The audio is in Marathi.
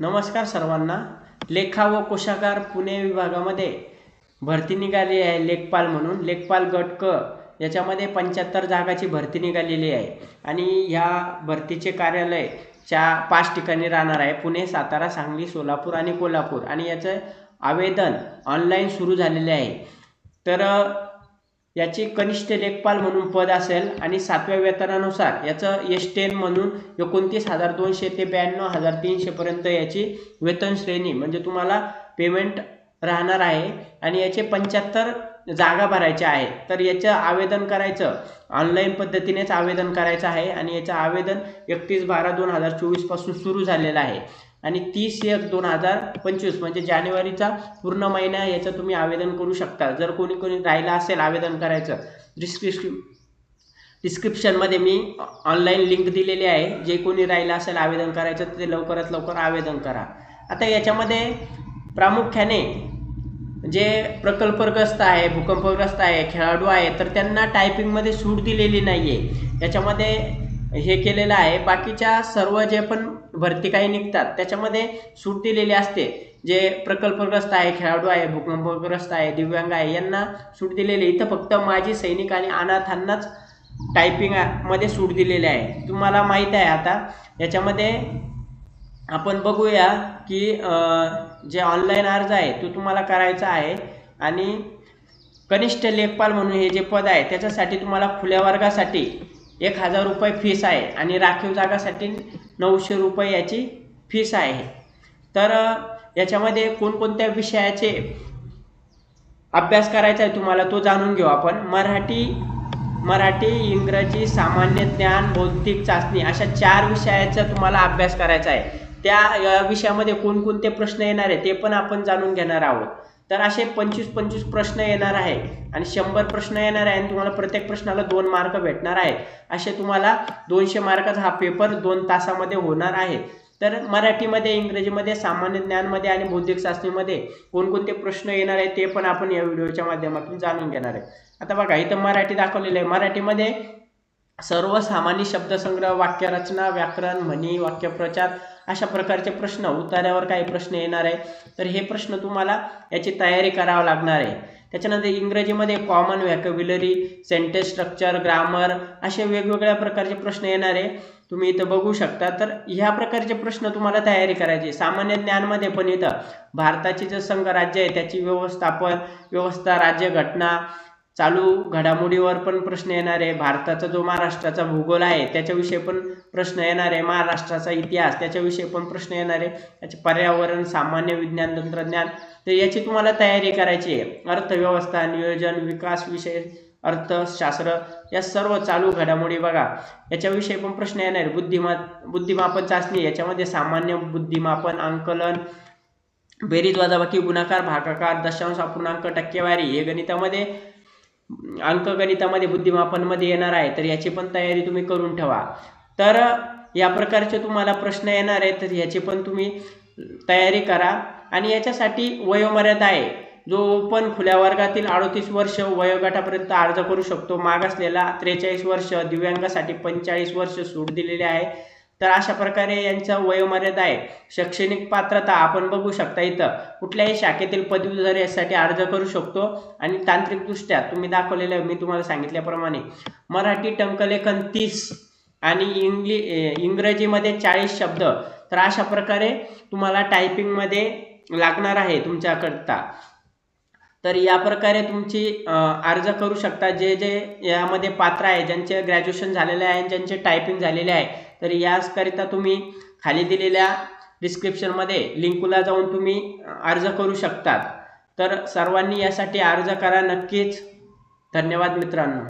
नमस्कार सर्वांना. लेखा व कोशागार पुणे विभागामध्ये भरती निघाली आहे लेखपाल म्हणून. लेखपाल गट क याच्यामध्ये पंच्याहत्तर जागाची भरती निघालेली आहे. आणि ह्या भरतीचे कार्यालय च्या पाच ठिकाणी राहणार आहे. पुणे सातारा सांगली सोलापूर आणि कोल्हापूर. आणि याचं आवेदन ऑनलाईन सुरू झालेले आहे. तर याची कनिष्ठ लेखपाल म्हणून पद असेल आणि सातव्या वेतनानुसार याचं एस टेन म्हणून एकोणतीस हजार दोनशे ते ब्याण्णव हजार तीनशेपर्यंत याची वेतन श्रेणी म्हणजे तुम्हाला पेमेंट राहणार आहे. आणि याचे पंच्याहत्तर जागा भरायच्या आहे. तर याचं आवेदन करायचं. ऑनलाईन पद्धतीनेच आवेदन करायचं आहे आणि याचं आवेदन एकतीस बारा दोन हजार चोवीसपासून सुरू झालेलं आहे. आणि तीस एक दोन हजार पंचवीस म्हणजे जानेवारीचा पूर्ण महिना याचं तुम्ही आवेदन करू शकता. जर कोणी कोणी राहिलं असेल आवेदन करायचं डिस्क्रिप्शन डिस्क्रिप्शनमध्ये मी ऑनलाईन लिंक दिलेली आहे. जे कोणी राहिलं असेल आवेदन करायचं ते लवकरात लवकर आवेदन करा. आता याच्यामध्ये प्रामुख्याने जे प्रकल्पग्रस्त आहे भूकंपग्रस्त आहे खेळाडू आहे तर त्यांना टायपिंगमध्ये सूट दिलेली नाही आहे याच्यामध्ये हे केलेलं आहे. बाकीच्या सर्व जे पण भरती काही निघतात त्याच्यामध्ये सूट दिलेली असते. जे प्रकल्पग्रस्त आहे खेळाडू आहे भूकंपग्रस्त आहे दिव्यांग आहे यांना सूट दिलेली इथं फक्त माजी सैनिक आणि अनाथांनाच टायपिंगमध्ये सूट दिलेली आहे. तुम्हाला माहीत आहे आता याच्यामध्ये आपण बघूया की जे ऑनलाईन अर्ज आहे तो तुम्हाला करायचा आहे. आणि कनिष्ठ लेखपाल म्हणून हे जे पद आहे त्याच्यासाठी तुम्हाला खुल्या वर्गासाठी एक हजार रुपये फीस आहे आणि राखीव जागासाठी नऊशे रुपये याची फीस आहे. तर याच्यामध्ये कोणकोणत्या विषयाचे अभ्यास करायचा आहे तुम्हाला तो जाणून घेऊ आपण. मराठी मराठी इंग्रजी सामान्य ज्ञान बौद्धिक चाचणी अशा चार विषयाचा तुम्हाला अभ्यास करायचा आहे. त्या विषयामध्ये कोणकोणते प्रश्न येणार आहे ते पण आपण जाणून घेणार आहोत. तर असे पंचवीस पंचवीस प्रश्न येणार आहे आणि शंभर प्रश्न येणार आहे आणि तुम्हाला प्रत्येक प्रश्नाला दोन मार्क भेटणार आहे असे तुम्हाला दोनशे मार्काचा हा पेपर दोन तासामध्ये होणार आहे. तर मराठीमध्ये इंग्रजीमध्ये सामान्य ज्ञानमध्ये आणि बौद्धिक चाचणीमध्ये कोणकोणते प्रश्न येणार आहे ते पण आपण या व्हिडिओच्या माध्यमातून जाणून घेणार आहे. आता बघा इथं मराठी दाखवलेलं आहे. मराठीमध्ये सर्वसामान्य शब्दसंग्रह वाक्यरचना व्याकरण म्हणी वाक्यप्रचार अशा प्रकारचे प्रश्न उतार्यावर काही प्रश्न येणार आहे. तर हे प्रश्न तुम्हाला याची तयारी करावं लागणार आहे. त्याच्यानंतर इंग्रजीमध्ये common vocabulary sentence structure grammar असे वेगवेगळ्या प्रकारचे प्रश्न येणार आहे. तुम्ही इथं बघू शकता. तर ह्या प्रकारचे प्रश्न तुम्हाला तयारी करायचे सामान्य ज्ञानमध्ये पण इथं भारताची जे संघ राज्य आहे त्याची व्यवस्थापन व्यवस्था राज्यघटना चालू घडामोडीवर पण प्रश्न येणार. आहे भारताचा जो महाराष्ट्राचा भूगोल आहे त्याच्याविषयी पण प्रश्न येणार. आहे महाराष्ट्राचा इतिहास त्याच्याविषयी पण प्रश्न येणार. आहे त्याचे पर्यावरण सामान्य विज्ञान तंत्रज्ञान तर याची तुम्हाला तयारी करायची आहे. अर्थव्यवस्था नियोजन विकास विषय अर्थशास्त्र या सर्व चालू घडामोडी बघा. याच्याविषयी पण प्रश्न येणार आहे बुद्धिमा बुद्धिमापन चाचणी याच्यामध्ये सामान्य बुद्धिमापन अंकलन बेरीज वजाबाकी गुणाकार भागाकार दशांश अपूर्णांक टक्केवारी हे गणितामध्ये अंकगणितामध्ये बुद्धिमापनमध्ये येणार आहे तर याची पण तयारी तुम्ही करून ठेवा. तर या प्रकारचे तुम्हाला प्रश्न येणार आहेत तर याची पण तुम्ही तयारी करा. आणि याच्यासाठी वयोमर्यादा आहे. जो पण खुल्या वर्गातील अडतीस वर्ष वयोगटापर्यंत अर्ज करू शकतो. मागासलेला त्रेचाळीस वर्ष दिव्यांगासाठी पंचेचाळीस वर्ष सूट दिलेली आहे. तर अशा प्रकारे यांचं वयोमर्यादा आहे. शैक्षणिक पात्रता आपण बघू शकता इथं. कुठल्याही शाखेतील पदवीधर यासाठी अर्ज करू शकतो आणि तांत्रिकदृष्ट्या तुम्ही दाखवलेलं मी तुम्हाला सांगितल्याप्रमाणे. मराठी टंकलेखन तीस आणि इंग्लि इंग्रजीमध्ये चाळीस शब्द. तर अशा प्रकारे तुम्हाला टायपिंगमध्ये लागणार आहे तुमच्याकरता. तर या प्रकारे तुमची अर्ज करू शकता. जे जे यामध्ये पात्र आहे ज्यांचे ग्रॅज्युएशन झालेले आहे ज्यांचे टायपिंग झालेले आहे तर याचकरिता तुम्ही खाली दिलेल्या डिस्क्रिप्शनमध्ये लिंकला जाऊन तुम्ही अर्ज करू शकतात. तर सर्वांनी यासाठी अर्ज करा नक्कीच. धन्यवाद मित्रांनो.